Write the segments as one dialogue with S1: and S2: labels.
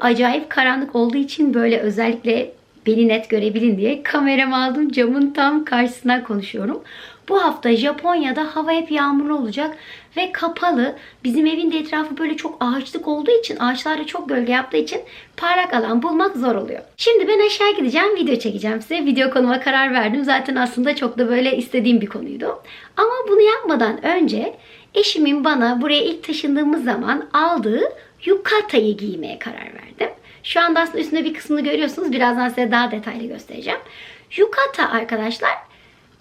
S1: Acayip karanlık olduğu için böyle özellikle beni net görebilin diye kameramı aldım camın tam karşısına konuşuyorum. Bu hafta Japonya'da hava hep yağmurlu olacak ve kapalı. Bizim evin de etrafı böyle çok ağaçlık olduğu için, ağaçlarda çok gölge yaptığı için parlak alan bulmak zor oluyor. Şimdi ben aşağı gideceğim, video çekeceğim size. Video konuma karar verdim. Zaten aslında çok da böyle istediğim bir konuydu. Ama bunu yapmadan önce eşimin bana buraya ilk taşındığımız zaman aldığı yukatayı giymeye karar verdim. Şu anda aslında üstünde bir kısmını görüyorsunuz. Birazdan size daha detaylı göstereceğim. Yukata arkadaşlar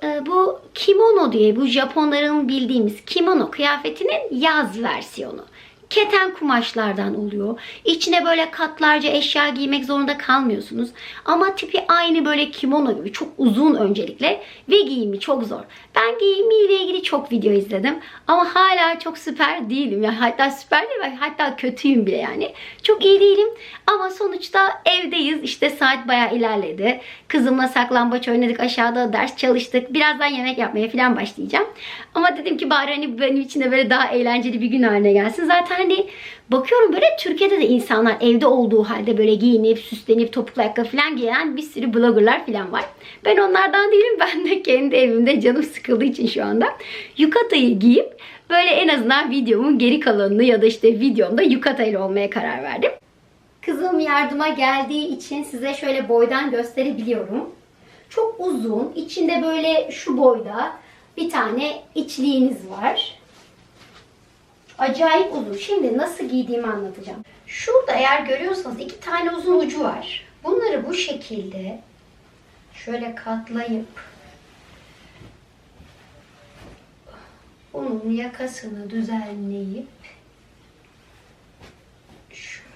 S1: e, bu kimono diye bu Japonların bildiğimiz kimono kıyafetinin yaz versiyonu. Keten kumaşlardan oluyor. İçine böyle katlarca eşya giymek zorunda kalmıyorsunuz. Ama tipi aynı böyle kimono gibi çok uzun öncelikle ve giyimi çok zor. Ben giyimiyle ilgili çok video izledim ama hala çok süper değilim. Yani hatta süper değil hatta kötüyüm bile yani. Çok iyi değilim ama sonuçta evdeyiz. İşte saat bayağı ilerledi. Kızımla saklambaç oynadık aşağıda ders çalıştık. Birazdan yemek yapmaya falan başlayacağım. Ama dedim ki bari hani benim için de böyle daha eğlenceli bir gün haline gelsin. Zaten hani bakıyorum böyle Türkiye'de de insanlar evde olduğu halde böyle giyinip süslenip topuklu ayakkabı falan giyen bir sürü bloggerlar falan var. Ben onlardan değilim. Ben de kendi evimde canım sıkıldığı için şu anda yukatayı giyip böyle en azından videomun geri kalanını ya da işte videomda yukata ile olmaya karar verdim. Kızım yardıma geldiği için size şöyle boydan gösterebiliyorum. Çok uzun, içinde böyle şu boyda bir tane içliğiniz var. Acayip uzun. Şimdi nasıl giydiğimi anlatacağım. Şurada eğer görüyorsanız iki tane uzun ucu var. Bunları bu şekilde şöyle katlayıp bunun yakasını düzenleyip şöyle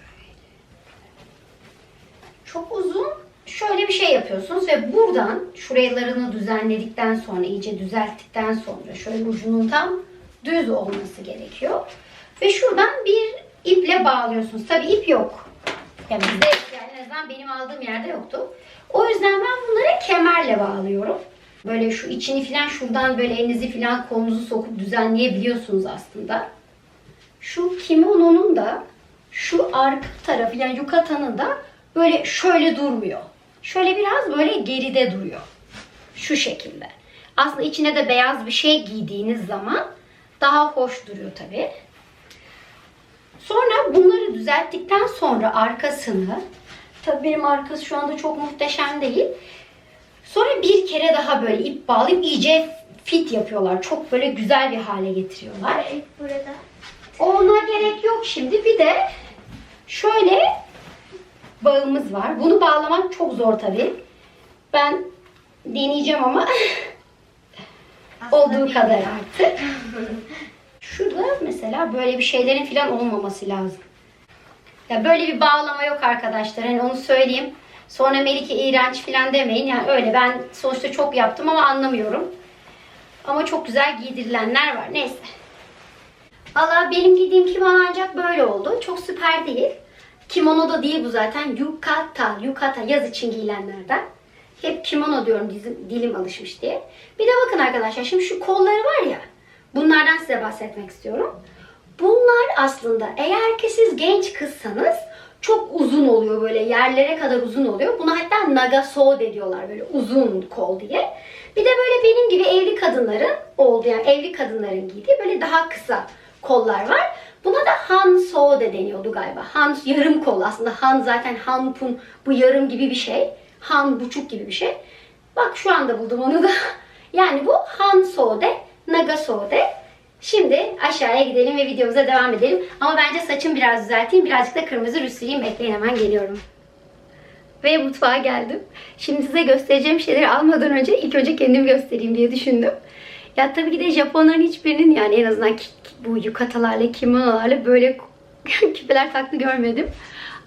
S1: çok uzun şöyle bir şey yapıyorsunuz ve buradan şuralarını düzenledikten sonra iyice düzelttikten sonra şöyle ucunun tam düz olması gerekiyor. Ve şuradan bir iple bağlıyorsunuz. Tabi ip yok. Yani bizde yani en azından benim aldığım yerde yoktu. O yüzden ben bunları kemerle bağlıyorum. Böyle şu içini falan şuradan böyle elinizi falan kolunuzu sokup düzenleyebiliyorsunuz aslında. Şu kimononun da şu arka tarafı yani yukatanın da böyle şöyle durmuyor. Şöyle biraz böyle geride duruyor. Şu şekilde. Aslında içine de beyaz bir şey giydiğiniz zaman daha hoş duruyor tabi. Sonra bunları düzelttikten sonra arkasını tabi benim arkası şu anda çok muhteşem değil. Sonra bir kere daha böyle ip bağlayıp iyice fit yapıyorlar. Çok böyle güzel bir hale getiriyorlar.
S2: İlk burada.
S1: Ona gerek yok şimdi. Bir de şöyle bağımız var. Bunu bağlamak çok zor tabi. Ben deneyeceğim ama olduğu kadar artık. Şurada mesela böyle bir şeylerin falan olmaması lazım. Ya böyle bir bağlama yok arkadaşlar. Hani onu söyleyeyim. Sonra Melike iğrenç falan demeyin. Yani öyle ben sonuçta çok yaptım ama anlamıyorum. Ama çok güzel giydirilenler var. Neyse. Valla benim giydiğim kimono ancak böyle oldu. Çok süper değil. Kimono da değil bu zaten. Yukata, yukata yaz için giyilenlerden. Hep kimono diyorum dilim, dilim alışmış diye. Bir de bakın arkadaşlar şimdi şu kolları var ya. Bunlardan size bahsetmek istiyorum. Bunlar aslında eğer ki siz genç kızsanız çok uzun oluyor böyle yerlere kadar uzun oluyor. Buna hatta nagaso de diyorlar böyle uzun kol diye. Bir de böyle benim gibi evli kadınların oldu yani evli kadınların giydiği böyle daha kısa kollar var. Buna da hanso de deniyordu galiba. Han yarım kol aslında. Han zaten hanpun bu yarım gibi bir şey. Han buçuk gibi bir şey. Bak şu anda buldum onu da. Yani bu hanso de, nagaso de. Şimdi aşağıya gidelim ve videomuza devam edelim. Ama bence saçımı biraz düzelteyim. Birazcık da kırmızı ruj süreyim. Bekleyin hemen geliyorum. Ve mutfağa geldim. Şimdi size göstereceğim şeyleri almadan önce ilk önce kendimi göstereyim diye düşündüm. Ya tabii ki de Japonların hiçbirinin yani en azından bu yukatalarla, kimonolarla böyle küpeler taklı görmedim.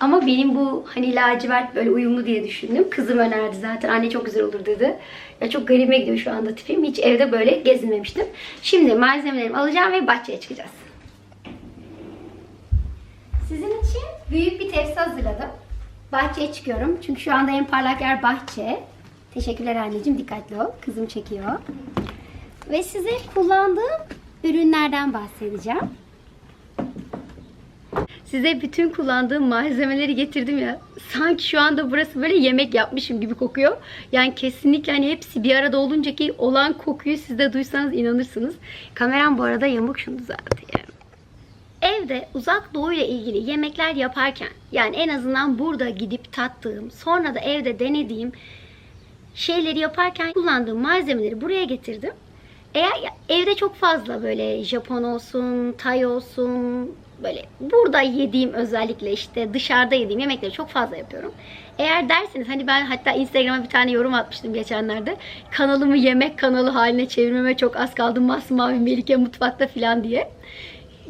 S1: Ama benim bu hani lacivert böyle uyumlu diye düşündüm. Kızım önerdi zaten. Anne çok güzel olur dedi. Ya çok garime gidiyor şu anda tipim. Hiç evde böyle gezinmemiştim. Şimdi malzemelerimi alacağım ve bahçeye çıkacağız. Sizin için büyük bir tepsi hazırladım. Bahçeye çıkıyorum. Çünkü şu anda en parlak yer bahçe. Teşekkürler anneciğim. Dikkatli ol. Kızım çekiyor. Ve size kullandığım ürünlerden bahsedeceğim. Size bütün kullandığım malzemeleri getirdim ya. Sanki şu anda burası böyle yemek yapmışım gibi kokuyor. Yani kesinlikle hani hepsi bir arada olunca ki olan kokuyu siz de duysanız inanırsınız. Kameram bu arada yamuk şunu düzelteyim. Evde uzak doğu ile ilgili yemekler yaparken yani en azından burada gidip tattığım sonra da evde denediğim şeyleri yaparken kullandığım malzemeleri buraya getirdim. Eğer evde çok fazla böyle Japon olsun, Tay olsun, böyle burada yediğim özellikle işte dışarıda yediğim yemekleri çok fazla yapıyorum. Eğer derseniz hani ben hatta Instagram'a bir tane yorum atmıştım geçenlerde. Kanalımı yemek kanalı haline çevirmeme çok az kaldı. Masmavi Melike mutfakta falan diye.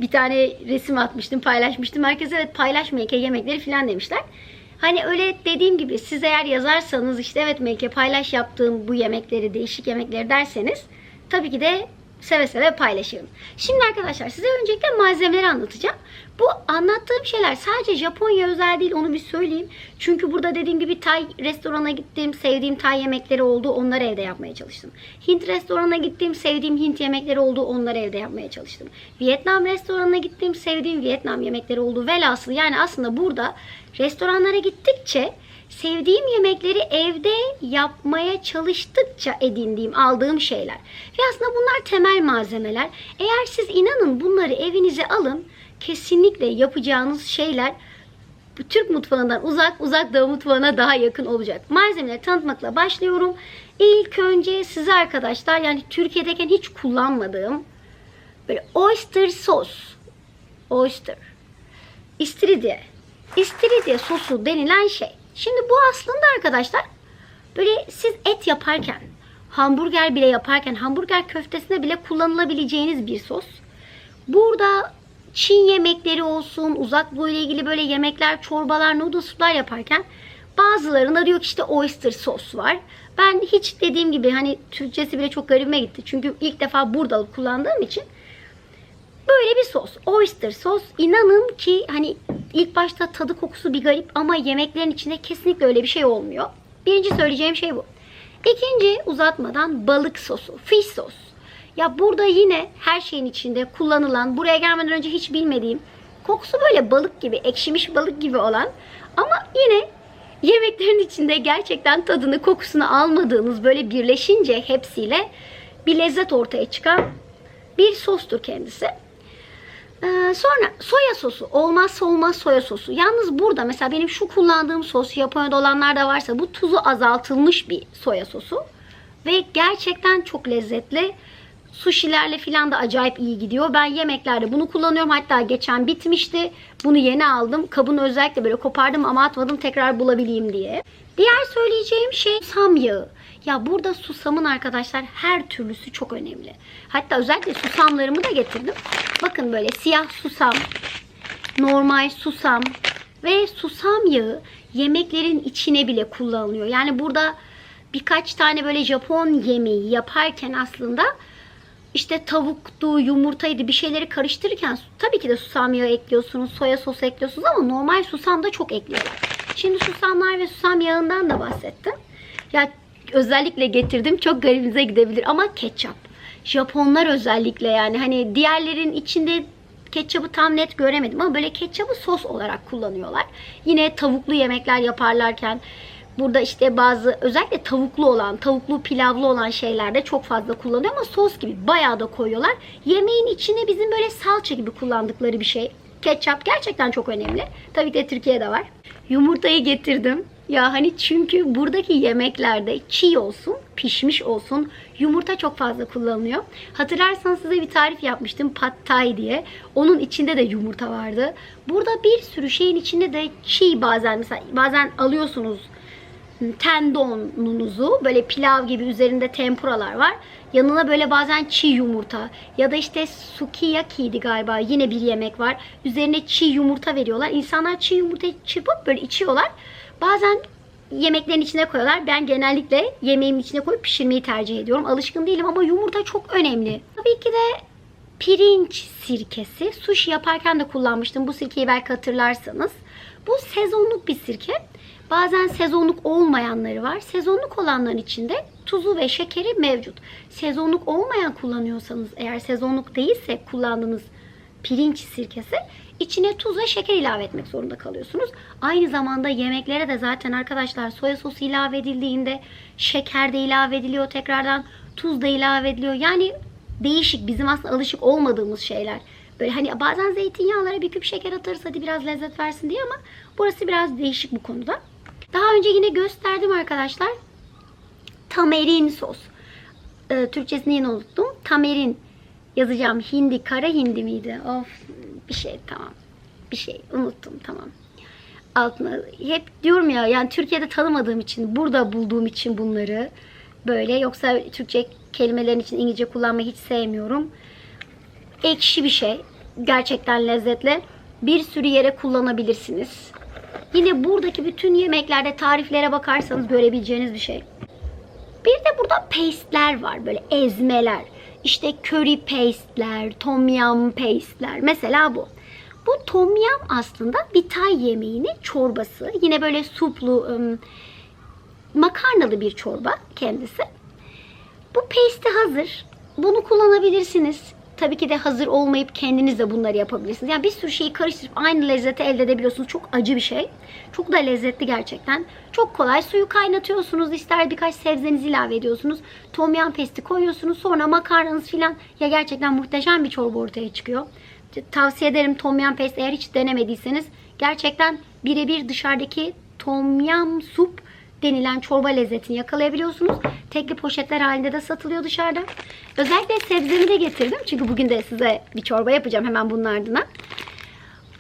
S1: Bir tane resim atmıştım, paylaşmıştım. Herkes evet paylaş Melike yemekleri falan demişler. Hani öyle dediğim gibi siz eğer yazarsanız işte evet Melike paylaş yaptığım bu yemekleri, değişik yemekleri derseniz tabii ki de seve seve paylaşırım. Şimdi arkadaşlar size öncelikle malzemeleri anlatacağım. Bu anlattığım şeyler sadece Japonya özel değil onu bir söyleyeyim. Çünkü burada dediğim gibi Tay restorana gittim. Sevdiğim Tay yemekleri oldu. Onları evde yapmaya çalıştım. Hint restoranına gittim. Sevdiğim Hint yemekleri oldu. Onları evde yapmaya çalıştım. Vietnam restoranına gittim. Sevdiğim Vietnam yemekleri oldu. Velhasıl yani aslında burada restoranlara gittikçe sevdiğim yemekleri evde yapmaya çalıştıkça edindiğim, aldığım şeyler. Ve aslında bunlar temel malzemeler. Eğer siz inanın bunları evinize alın, kesinlikle yapacağınız şeyler Türk mutfağından uzak, uzak doğu mutfağına daha yakın olacak. Malzemeleri tanıtmakla başlıyorum. İlk önce size arkadaşlar yani Türkiye'deyken hiç kullanmadığım böyle oyster sos. Oyster. İstiridye. İstiridye sosu denilen şey. Şimdi bu aslında arkadaşlar böyle siz et yaparken, hamburger bile yaparken, hamburger köftesine bile kullanılabileceğiniz bir sos. Burada Çin yemekleri olsun, uzak doğu ile ilgili böyle yemekler, çorbalar, noodle suplar yaparken bazılarında diyor ki işte oyster sos var. Ben hiç dediğim gibi hani Türkçesi bile çok garibime gitti. Çünkü ilk defa burada kullandığım için Böyle bir sos. Oyster sos. İnanın ki hani ilk başta tadı kokusu bir garip ama yemeklerin içinde kesinlikle öyle bir şey olmuyor. Birinci söyleyeceğim şey bu. İkinci uzatmadan balık sosu. Fish sos. Ya burada yine her şeyin içinde kullanılan, buraya gelmeden önce hiç bilmediğim, kokusu böyle balık gibi, ekşimiş balık gibi olan ama yine yemeklerin içinde gerçekten tadını, kokusunu almadığınız böyle birleşince hepsiyle bir lezzet ortaya çıkan bir sostur kendisi. Ee, sonra soya sosu. Olmazsa olmaz soya sosu. Yalnız burada mesela benim şu kullandığım sos Japonya'da olanlar da varsa bu tuzu azaltılmış bir soya sosu. Ve gerçekten çok lezzetli. Sushi'lerle filan da acayip iyi gidiyor. Ben yemeklerde bunu kullanıyorum. Hatta geçen bitmişti. Bunu yeni aldım. Kabını özellikle böyle kopardım ama atmadım tekrar bulabileyim diye. Diğer söyleyeceğim şey susam yağı. Ya burada susamın arkadaşlar her türlüsü çok önemli. Hatta özellikle susamlarımı da getirdim. Bakın böyle siyah susam, normal susam ve susam yağı yemeklerin içine bile kullanılıyor. Yani burada birkaç tane böyle Japon yemeği yaparken aslında işte tavuktu, yumurtaydı bir şeyleri karıştırırken tabii ki de susam yağı ekliyorsunuz, soya sosu ekliyorsunuz ama normal susam da çok ekliyorlar. Şimdi susamlar ve susam yağından da bahsettim. Ya özellikle getirdim. Çok garibinize gidebilir ama ketçap. Japonlar özellikle yani hani diğerlerin içinde ketçabı tam net göremedim ama böyle ketçabı sos olarak kullanıyorlar. Yine tavuklu yemekler yaparlarken burada işte bazı özellikle tavuklu olan, tavuklu pilavlı olan şeylerde çok fazla kullanıyor ama sos gibi bayağı da koyuyorlar. Yemeğin içine bizim böyle salça gibi kullandıkları bir şey. Ketçap gerçekten çok önemli. Tabii ki de Türkiye'de var. Yumurtayı getirdim. Ya hani çünkü buradaki yemeklerde çiğ olsun, pişmiş olsun yumurta çok fazla kullanılıyor. Hatırlarsanız size bir tarif yapmıştım pad thai diye. Onun içinde de yumurta vardı. Burada bir sürü şeyin içinde de çiğ bazen mesela bazen alıyorsunuz tendonunuzu böyle pilav gibi üzerinde tempuralar var. Yanına böyle bazen çiğ yumurta ya da işte sukiyaki'ydi galiba yine bir yemek var. Üzerine çiğ yumurta veriyorlar. İnsanlar çiğ yumurtayı çırpıp böyle içiyorlar. Bazen yemeklerin içine koyuyorlar. Ben genellikle yemeğimin içine koyup pişirmeyi tercih ediyorum. Alışkın değilim ama yumurta çok önemli. Tabii ki de pirinç sirkesi. Sushi yaparken de kullanmıştım. Bu sirkeyi belki hatırlarsanız. Bu sezonluk bir sirke. Bazen sezonluk olmayanları var. Sezonluk olanların içinde tuzu ve şekeri mevcut. Sezonluk olmayan kullanıyorsanız eğer sezonluk değilse kullandığınız pirinç sirkesi içine tuz ve şeker ilave etmek zorunda kalıyorsunuz. Aynı zamanda yemeklere de zaten arkadaşlar soya sosu ilave edildiğinde şeker de ilave ediliyor tekrardan tuz da ilave ediliyor. Yani değişik bizim aslında alışık olmadığımız şeyler. Böyle hani bazen zeytinyağlara bir küp şeker atarız hadi biraz lezzet versin diye ama burası biraz değişik bu konuda. Daha önce yine gösterdim arkadaşlar. Tamerin sos. Ee, Türkçesini yine unuttum. Tamerin yazacağım. Hindi, kara hindi miydi? Of bir şey tamam. Bir şey unuttum tamam. Altına hep diyorum ya yani Türkiye'de tanımadığım için, burada bulduğum için bunları böyle yoksa Türkçe kelimelerin için İngilizce kullanmayı hiç sevmiyorum. Ekşi bir şey. Gerçekten lezzetli. Bir sürü yere kullanabilirsiniz. Yine buradaki bütün yemeklerde tariflere bakarsanız görebileceğiniz bir şey. Bir de burada paste'ler var böyle ezmeler. İşte curry paste'ler, tom yum paste'ler. Mesela bu. Bu tom yum aslında bir Tay yemeğinin çorbası. Yine böyle suplu, makarnalı bir çorba kendisi. Bu paste hazır. Bunu kullanabilirsiniz. Tabii ki de hazır olmayıp kendiniz de bunları yapabilirsiniz. Yani bir sürü şeyi karıştırıp aynı lezzeti elde edebiliyorsunuz. Çok acı bir şey. Çok da lezzetli gerçekten. Çok kolay. Suyu kaynatıyorsunuz. İster birkaç sebzenizi ilave ediyorsunuz. Tom yum pesti koyuyorsunuz. Sonra makarnanız filan. Ya gerçekten muhteşem bir çorba ortaya çıkıyor. Tavsiye ederim tom yum pesti eğer hiç denemediyseniz. Gerçekten birebir dışarıdaki tom yum sup denilen çorba lezzetini yakalayabiliyorsunuz. Tekli poşetler halinde de satılıyor dışarıda. Özellikle sebzemi de getirdim. Çünkü bugün de size bir çorba yapacağım hemen bunun ardına.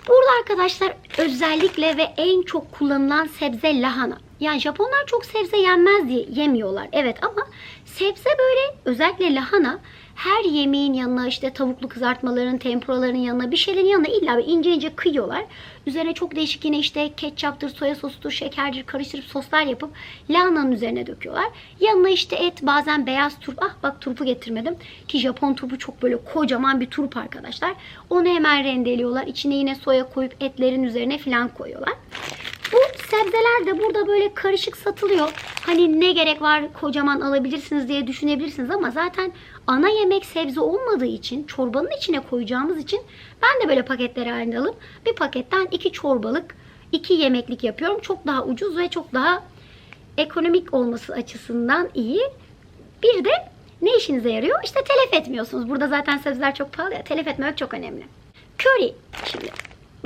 S1: Burada arkadaşlar özellikle ve en çok kullanılan sebze lahana. Yani Japonlar çok sebze yenmez diye yemiyorlar. Evet ama sebze böyle özellikle lahana her yemeğin yanına işte tavuklu kızartmaların, tempuraların yanına bir şeylerin yanına illa ince ince kıyıyorlar. Üzerine çok değişik yine işte ketçaptır, soya sosudur, şekerdir karıştırıp soslar yapıp lahananın üzerine döküyorlar. Yanına işte et bazen beyaz turp. Ah bak turpu getirmedim. Ki Japon turpu çok böyle kocaman bir turp arkadaşlar. Onu hemen rendeliyorlar. İçine yine soya koyup etlerin üzerine filan koyuyorlar. Bu sebzeler de burada böyle karışık satılıyor. Hani ne gerek var kocaman alabilirsiniz diye düşünebilirsiniz ama zaten ana yemek sebze olmadığı için çorbanın içine koyacağımız için ben de böyle paketler halinde alıp bir paketten iki çorbalık, iki yemeklik yapıyorum. Çok daha ucuz ve çok daha ekonomik olması açısından iyi. Bir de ne işinize yarıyor? İşte telef etmiyorsunuz. Burada zaten sebzeler çok pahalı ya. Telef etmemek çok önemli. Curry. Şimdi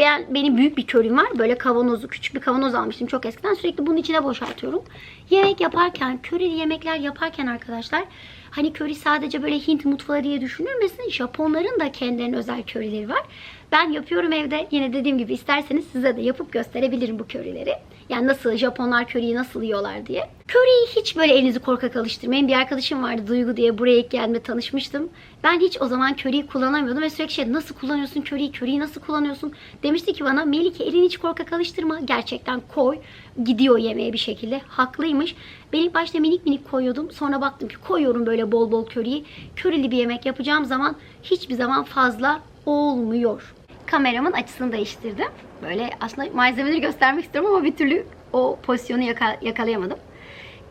S1: ben, benim büyük bir körüm var. Böyle kavanozu, küçük bir kavanoz almıştım çok eskiden. Sürekli bunun içine boşaltıyorum. Yemek yaparken, körili yemekler yaparken arkadaşlar hani köri sadece böyle Hint mutfağı diye düşünülmesin. Japonların da kendilerine özel körileri var. Ben yapıyorum evde. Yine dediğim gibi isterseniz size de yapıp gösterebilirim bu körileri. Yani nasıl Japonlar köriyi nasıl yiyorlar diye. Köriyi hiç böyle elinizi korkak alıştırmayın. Bir arkadaşım vardı Duygu diye buraya ilk geldiğimde tanışmıştım. Ben hiç o zaman köriyi kullanamıyordum ve sürekli şey nasıl kullanıyorsun köriyi, köriyi nasıl kullanıyorsun demişti ki bana Melike elini hiç korkak alıştırma. Gerçekten koy. Gidiyor yemeğe bir şekilde. Haklıymış. Ben ilk başta minik minik koyuyordum. Sonra baktım ki koyuyorum böyle bol bol köriyi. Körili bir yemek yapacağım zaman hiçbir zaman fazla olmuyor. Kameramın açısını değiştirdim. Böyle aslında malzemeleri göstermek istiyorum ama bir türlü o pozisyonu yaka- yakalayamadım.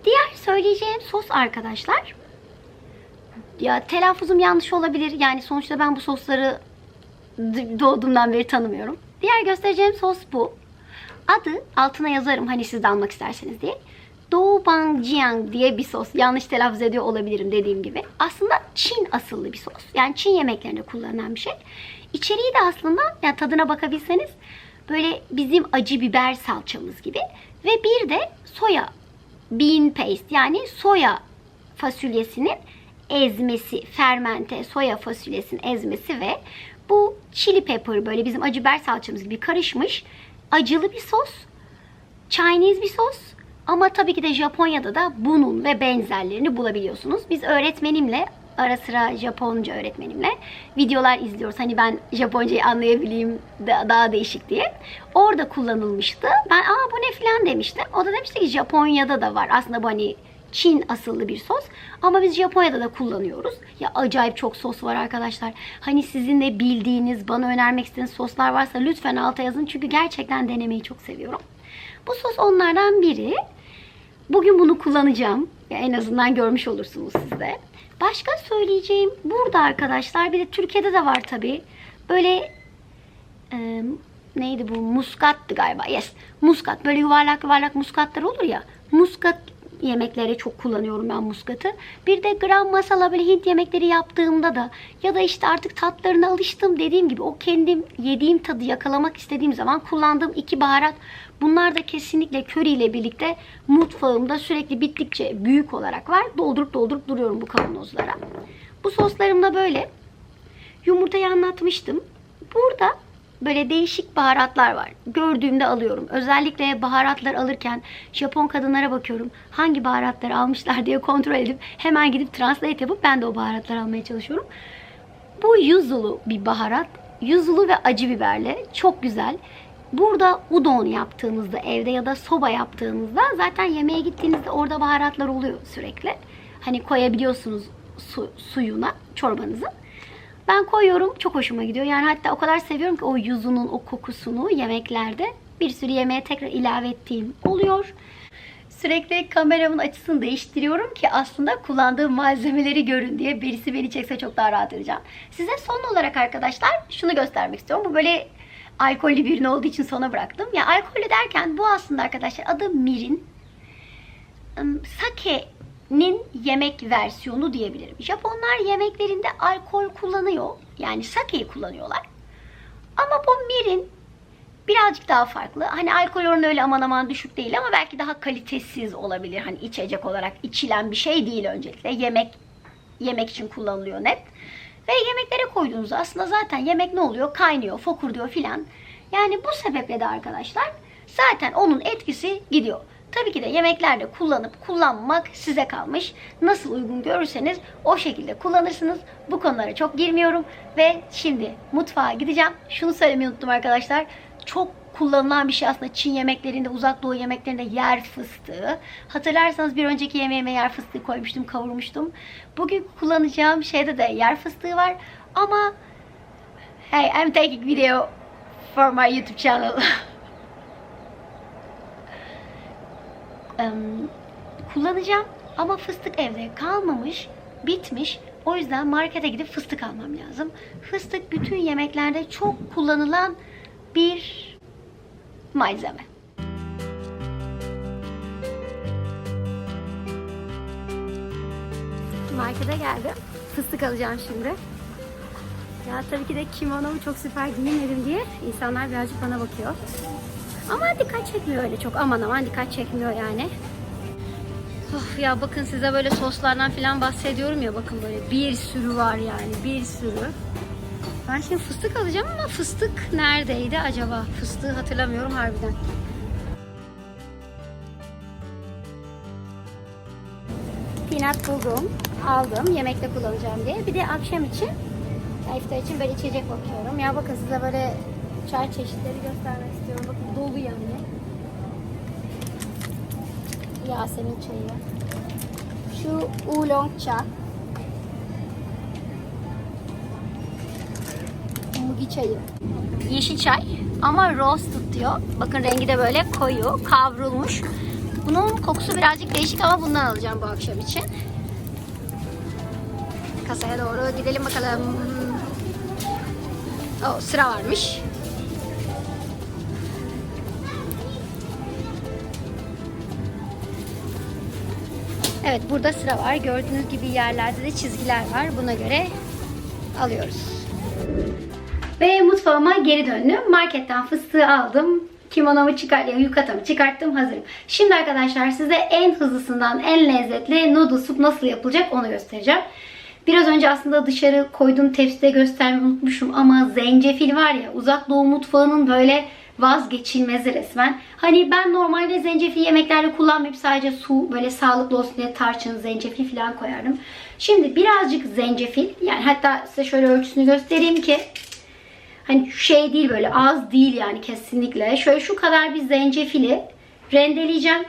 S1: Diğer söyleyeceğim sos arkadaşlar. Ya telaffuzum yanlış olabilir. Yani sonuçta ben bu sosları doğduğumdan beri tanımıyorum. Diğer göstereceğim sos bu. Adı altına yazarım hani siz de almak isterseniz diye. Doubanjiang diye bir sos. Yanlış telaffuz ediyor olabilirim dediğim gibi. Aslında Çin asıllı bir sos. Yani Çin yemeklerinde kullanılan bir şey. İçeriği de aslında yani tadına bakabilseniz böyle bizim acı biber salçamız gibi. Ve bir de soya bean paste yani soya fasulyesinin ezmesi, fermente soya fasulyesinin ezmesi ve bu chili pepper böyle bizim acı biber salçamız gibi karışmış acılı bir sos. Chinese bir sos. Ama tabii ki de Japonya'da da bunun ve benzerlerini bulabiliyorsunuz. Biz öğretmenimle ara sıra Japonca öğretmenimle videolar izliyoruz. Hani ben Japoncayı anlayabileyim da- daha değişik diye. Orada kullanılmıştı. Ben aa bu ne filan demiştim. O da demişti ki Japonya'da da var. Aslında bu hani Çin asıllı bir sos. Ama biz Japonya'da da kullanıyoruz. Ya acayip çok sos var arkadaşlar. Hani sizin de bildiğiniz, bana önermek istediğiniz soslar varsa lütfen alta yazın. Çünkü gerçekten denemeyi çok seviyorum. Bu sos onlardan biri. Bugün bunu kullanacağım. Ya en azından görmüş olursunuz siz de. Başka söyleyeceğim burada arkadaşlar bir de Türkiye'de de var tabii. Böyle e, neydi bu? Muskattı galiba. Yes. Muskat. Böyle yuvarlak yuvarlak muskatlar olur ya. Muskat yemeklere çok kullanıyorum ben muskatı. Bir de gram masala böyle Hint yemekleri yaptığımda da ya da işte artık tatlarına alıştım dediğim gibi o kendim yediğim tadı yakalamak istediğim zaman kullandığım iki baharat bunlar da kesinlikle köri ile birlikte mutfağımda sürekli bittikçe büyük olarak var. Doldurup doldurup duruyorum bu kavanozlara. Bu soslarım da böyle. Yumurtayı anlatmıştım. Burada böyle değişik baharatlar var. Gördüğümde alıyorum. Özellikle baharatlar alırken Japon kadınlara bakıyorum. Hangi baharatları almışlar diye kontrol edip hemen gidip translate yapıp ben de o baharatları almaya çalışıyorum. Bu yuzulu bir baharat. Yuzulu ve acı biberli. Çok güzel. Burada udon yaptığınızda evde ya da soba yaptığınızda zaten yemeğe gittiğinizde orada baharatlar oluyor sürekli. Hani koyabiliyorsunuz su, suyuna çorbanızı. Ben koyuyorum. Çok hoşuma gidiyor. Yani hatta o kadar seviyorum ki o yuzunun o kokusunu yemeklerde bir sürü yemeğe tekrar ilave ettiğim oluyor. Sürekli kameramın açısını değiştiriyorum ki aslında kullandığım malzemeleri görün diye birisi beni çekse çok daha rahat edeceğim. Size son olarak arkadaşlar şunu göstermek istiyorum. Bu böyle alkollü bir ürün olduğu için sona bıraktım. Ya alkollü derken bu aslında arkadaşlar adı mirin. Sake'nin yemek versiyonu diyebilirim. Japonlar yemeklerinde alkol kullanıyor. Yani sake'yi kullanıyorlar. Ama bu mirin birazcık daha farklı. Hani alkol oranı öyle aman aman düşük değil ama belki daha kalitesiz olabilir. Hani içecek olarak içilen bir şey değil öncelikle. Yemek yemek için kullanılıyor net. Ve yemeklere koyduğunuzda aslında zaten yemek ne oluyor? Kaynıyor, fokur diyor filan. Yani bu sebeple de arkadaşlar zaten onun etkisi gidiyor. Tabii ki de yemeklerde kullanıp kullanmak size kalmış. Nasıl uygun görürseniz o şekilde kullanırsınız. Bu konulara çok girmiyorum. Ve şimdi mutfağa gideceğim. Şunu söylemeyi unuttum arkadaşlar. Çok kullanılan bir şey aslında Çin yemeklerinde, uzak doğu yemeklerinde yer fıstığı. Hatırlarsanız bir önceki yemeğime yer fıstığı koymuştum, kavurmuştum. Bugün kullanacağım şeyde de yer fıstığı var. Ama hey, I'm taking video for my YouTube channel. Em, kullanacağım ama fıstık evde kalmamış, bitmiş. O yüzden markete gidip fıstık almam lazım. Fıstık bütün yemeklerde çok kullanılan bir malzeme. Markete geldim. Fıstık alacağım şimdi. Ya tabii ki de kimonomu çok süper giyinmedim diye insanlar birazcık bana bakıyor. Ama dikkat çekmiyor öyle çok. Aman aman dikkat çekmiyor yani. Of ya bakın size böyle soslardan falan bahsediyorum ya bakın böyle bir sürü var yani bir sürü. Ben şimdi fıstık alacağım ama fıstık neredeydi acaba? Fıstığı hatırlamıyorum harbiden. Peanut buldum, aldım yemekte kullanacağım diye. Bir de akşam için, iftar için böyle içecek bakıyorum. Ya bakın size böyle çay çeşitleri göstermek istiyorum. Bakın dolu yani. Yasemin çayı. Şu oolong cha. Mugi çayı. Yeşil çay ama roasted diyor. Bakın rengi de böyle koyu, kavrulmuş. Bunun kokusu birazcık değişik ama bundan alacağım bu akşam için. Kasaya doğru gidelim bakalım. O sıra varmış. Evet burada sıra var. Gördüğünüz gibi yerlerde de çizgiler var. Buna göre alıyoruz. Ve mutfağıma geri döndüm. Marketten fıstığı aldım. Kimonomu çıkart, yani yukatamı çıkarttım hazırım. Şimdi arkadaşlar size en hızlısından en lezzetli noodle soup nasıl yapılacak onu göstereceğim. Biraz önce aslında dışarı koyduğum tepside göstermeyi unutmuşum ama zencefil var ya uzak doğu mutfağının böyle vazgeçilmezi resmen. Hani ben normalde zencefil yemeklerde kullanmayıp sadece su böyle sağlıklı olsun diye tarçın, zencefil falan koyardım. Şimdi birazcık zencefil yani hatta size şöyle ölçüsünü göstereyim ki hani şey değil böyle az değil yani kesinlikle. Şöyle şu kadar bir zencefili rendeleyeceğim.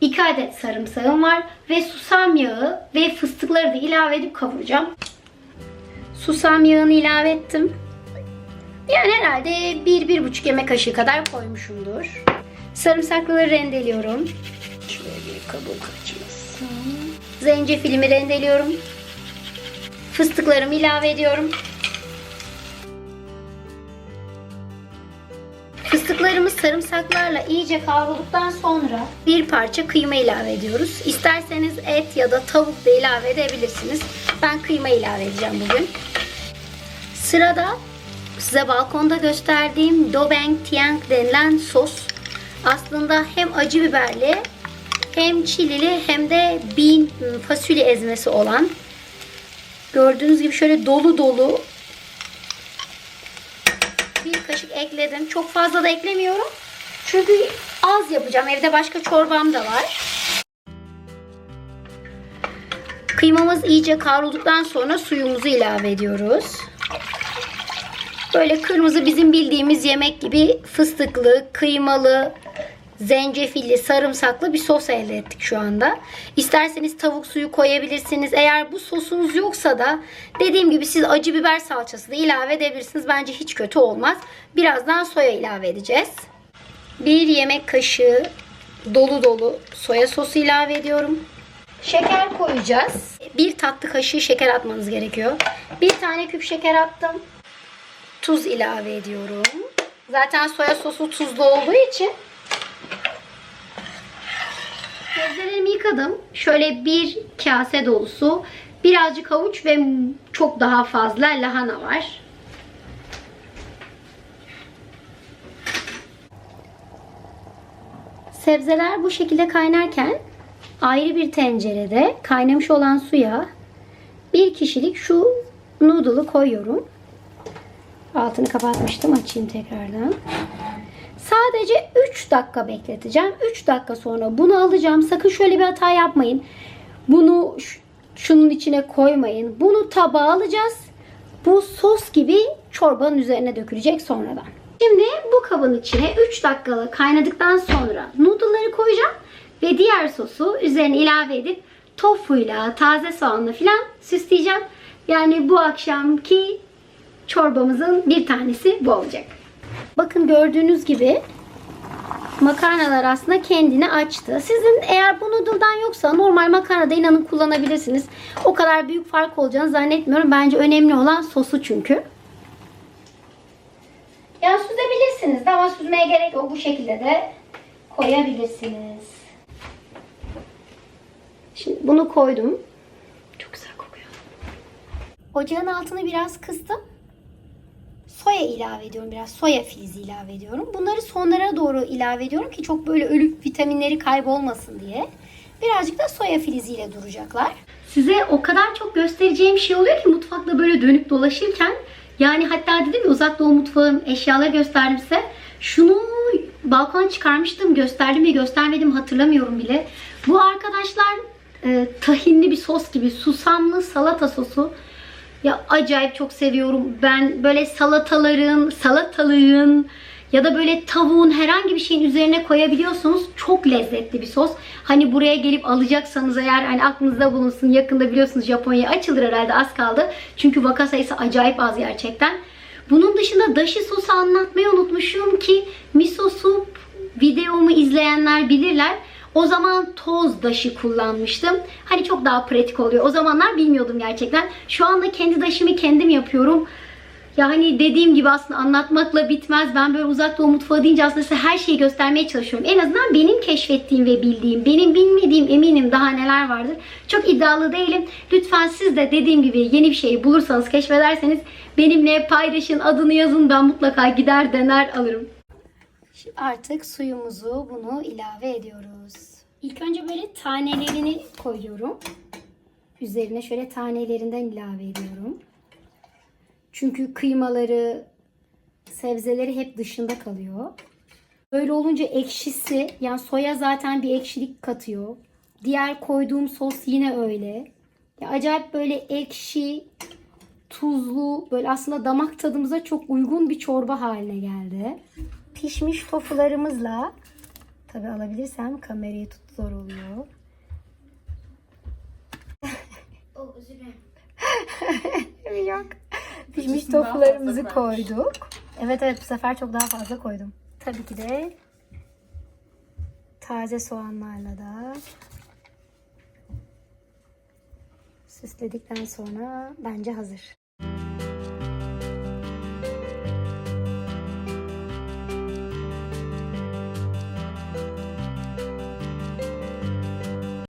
S1: 2 adet sarımsağım var ve susam yağı ve fıstıkları da ilave edip kavuracağım. Susam yağını ilave ettim. Yani herhalde 1-1,5 yemek kaşığı kadar koymuşumdur. Sarımsakları rendeliyorum. Şöyle bir kabuk açılsın. Zencefilimi rendeliyorum. Fıstıklarımı ilave ediyorum. Fıstıklarımız sarımsaklarla iyice kavrulduktan sonra bir parça kıyma ilave ediyoruz. İsterseniz et ya da tavuk da ilave edebilirsiniz. Ben kıyma ilave edeceğim bugün. Sırada size balkonda gösterdiğim Dobeng Tiang denilen sos. Aslında hem acı biberli hem çilili hem de bean fasulye ezmesi olan. Gördüğünüz gibi şöyle dolu dolu bir kaşık ekledim. Çok fazla da eklemiyorum. Çünkü az yapacağım. Evde başka çorbam da var. Kıymamız iyice kavrulduktan sonra suyumuzu ilave ediyoruz. Böyle kırmızı bizim bildiğimiz yemek gibi fıstıklı, kıymalı, zencefilli, sarımsaklı bir sos elde ettik şu anda. İsterseniz tavuk suyu koyabilirsiniz. Eğer bu sosunuz yoksa da dediğim gibi siz acı biber salçası da ilave edebilirsiniz. Bence hiç kötü olmaz. Birazdan soya ilave edeceğiz. Bir yemek kaşığı dolu dolu soya sosu ilave ediyorum. Şeker koyacağız. Bir tatlı kaşığı şeker atmanız gerekiyor. Bir tane küp şeker attım. Tuz ilave ediyorum. Zaten soya sosu tuzlu olduğu için Sebzelerimi yıkadım. Şöyle bir kase dolusu birazcık havuç ve çok daha fazla lahana var. Sebzeler bu şekilde kaynarken ayrı bir tencerede kaynamış olan suya bir kişilik şu noodle'ı koyuyorum. Altını kapatmıştım. Açayım tekrardan. Sadece 3 dakika bekleteceğim. 3 dakika sonra bunu alacağım. Sakın şöyle bir hata yapmayın. Bunu şunun içine koymayın. Bunu tabağa alacağız. Bu sos gibi çorbanın üzerine dökülecek sonradan. Şimdi bu kabın içine 3 dakikalı kaynadıktan sonra noodle'ları koyacağım. Ve diğer sosu üzerine ilave edip tofuyla, taze soğanla filan süsleyeceğim. Yani bu akşamki çorbamızın bir tanesi bu olacak. Bakın gördüğünüz gibi makarnalar aslında kendini açtı. Sizin eğer bu noodle'dan yoksa normal makarna da inanın kullanabilirsiniz. O kadar büyük fark olacağını zannetmiyorum. Bence önemli olan sosu çünkü. Ya süzebilirsiniz de ama süzmeye gerek yok. Bu şekilde de koyabilirsiniz. Şimdi bunu koydum. Çok güzel kokuyor. Ocağın altını biraz kıstım soya ilave ediyorum. Biraz soya filizi ilave ediyorum. Bunları sonlara doğru ilave ediyorum ki çok böyle ölüp vitaminleri kaybolmasın diye. Birazcık da soya filiziyle duracaklar. Size o kadar çok göstereceğim şey oluyor ki mutfakta böyle dönüp dolaşırken. Yani hatta dedim ya uzak doğu mutfağım eşyaları gösterdim size. Şunu balkona çıkarmıştım gösterdim mi göstermedim hatırlamıyorum bile. Bu arkadaşlar e, tahinli bir sos gibi susamlı salata sosu. Ya acayip çok seviyorum. Ben böyle salataların, salatalığın ya da böyle tavuğun herhangi bir şeyin üzerine koyabiliyorsunuz. Çok lezzetli bir sos. Hani buraya gelip alacaksanız eğer hani aklınızda bulunsun. Yakında biliyorsunuz Japonya açılır herhalde az kaldı. Çünkü vaka sayısı acayip az gerçekten. Bunun dışında dashi sosu anlatmayı unutmuşum ki miso soup videomu izleyenler bilirler. O zaman toz daşı kullanmıştım. Hani çok daha pratik oluyor. O zamanlar bilmiyordum gerçekten. Şu anda kendi daşımı kendim yapıyorum. Yani dediğim gibi aslında anlatmakla bitmez. Ben böyle uzak doğu mutfağı deyince aslında size her şeyi göstermeye çalışıyorum. En azından benim keşfettiğim ve bildiğim, benim bilmediğim eminim daha neler vardır. Çok iddialı değilim. Lütfen siz de dediğim gibi yeni bir şeyi bulursanız, keşfederseniz benimle paylaşın, adını yazın. Ben mutlaka gider dener alırım. Artık suyumuzu bunu ilave ediyoruz. İlk önce böyle tanelerini koyuyorum. Üzerine şöyle tanelerinden ilave ediyorum. Çünkü kıymaları, sebzeleri hep dışında kalıyor. Böyle olunca ekşisi, yani soya zaten bir ekşilik katıyor. Diğer koyduğum sos yine öyle. Ya acayip böyle ekşi, tuzlu, böyle aslında damak tadımıza çok uygun bir çorba haline geldi. Pişmiş tofularımızla tabi alabilirsem kamerayı tut zor oluyor. Yok. Pişmiş tofularımızı koyduk. Evet evet bu sefer çok daha fazla koydum. Tabii ki de taze soğanlarla da süsledikten sonra bence hazır.